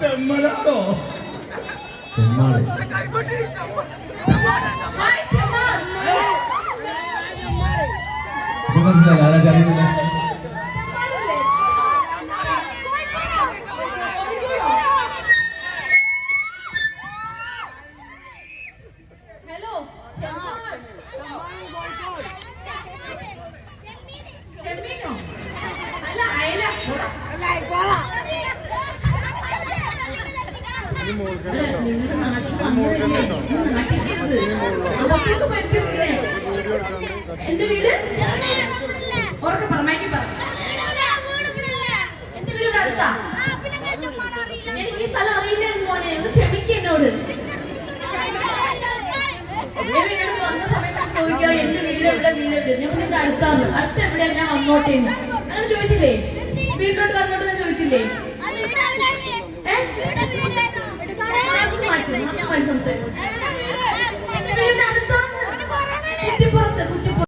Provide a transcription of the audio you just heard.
ചെമ്മലാണോ Chemmad hi ചെമ്മാൻ ഇത് മനസ്സിലായി എന്റെ വീട്? ഉറക്കെ പറമാക്കി പറ. എന്റെ വീട് അടുത്താ? എനിക്ക് ഈ സ്ഥലം അറിയില്ല മോനെ ഒന്ന് സമയത്ത് ചോദിക്കുക എന്റെ വീട്? എവിടെ വീട്? എവിടെ ഞാൻ ഇവിടെ അടുത്താന്ന്. അടുത്ത് എവിടെയാ? ഞാൻ വന്നോട്ടെ എന്ന് അങ്ങനെ ചോദിച്ചില്ലേ? വീട്ടിലോട്ട് വന്നോട്ടെന്ന് ചോദിച്ചില്ലേ?